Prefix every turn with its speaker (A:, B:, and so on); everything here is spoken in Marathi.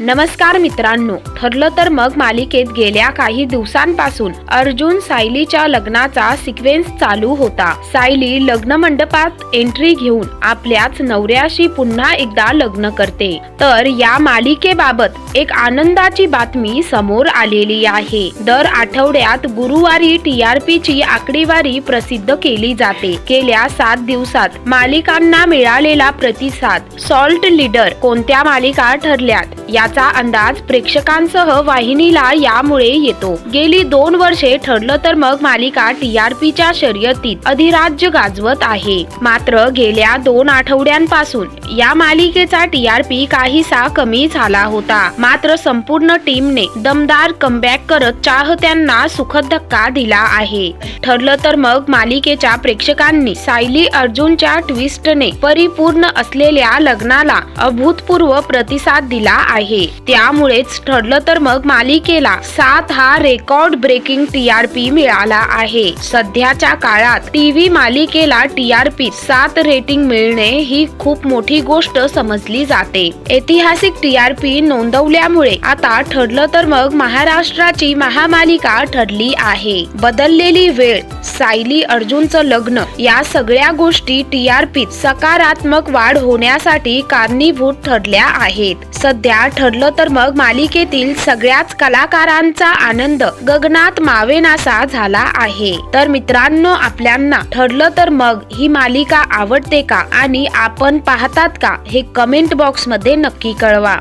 A: नमस्कार मित्रांनो. ठरलं तर मग मालिकेत गेल्या काही दिवसांपासून अर्जुन सायलीच्या लग्नाचा सिक्वेन्स चालू होता. सायली लग्न मंडपात एंट्री घेऊन आपल्याच नवऱ्याशी पुन्हा एकदा लग्न करते. तर या मालिकेबाबत एक आनंदाची बातमी समोर आलेली आहे. दर आठवड्यात गुरुवारी टीआरपी ची आकडेवारी प्रसिद्ध केली जाते. गेल्या सात दिवसात मालिकांना मिळालेला प्रतिसाद सॉल्ट लीडर कोणत्या मालिका ठरल्यात? याचा अंदाज प्रेक्षकांसह वाहिनीला यामुळे येतो. गेली दोन वर्षे ठरलं तर मग मालिका टीआरपीच्या शर्यतीत अधिराज्य गाजवत आहे. मात्र गेल्या दोन आठवड्यांपासून या मालिकेचा टीआरपी काहीसा कमी झाला होता. मात्र संपूर्ण टीमने दमदार कमबॅक करत चाहत्यांना सुखद धक्का दिला आहे. ठरलं तर मग मालिकेच्या प्रेक्षकांनी सायली अर्जुनच्या ट्विस्टने परिपूर्ण असलेल्या लग्नाला अभूतपूर्व प्रतिसाद दिला आहे. त्यामुळेच ठरलं तर मग मालिकेला सात हा रेकॉर्ड ब्रेकिंग टीआरपी मिळाला आहे. सध्याच्या काळात टीव्ही मालिकेला टीआरपी सात रेटिंग मिळणे ही खूप मोठी गोष्ट समजली जाते. ऐतिहासिक टीआरपी नोंदवल्यामुळे आता ठरलं तर मग महाराष्ट्राची महामालिका ठरली आहे. बदललेली वेळ सायली अर्जुनचं लग्न या सगळ्या गोष्टी टीआरपी सकारात्मक वाढ होण्यासाठी कारणीभूत ठरल्या आहेत. सध्या ठरलं तर मग मालिकेतील सगळ्याच कलाकारांचा आनंद गगनात मावेनासा झाला आहे. तर मित्रांनो आपल्यांना ठरलं तर मग ही मालिका आवडते का? आणि आपण पाहतात का? हे कमेंट बॉक्समध्ये नक्की कळवा.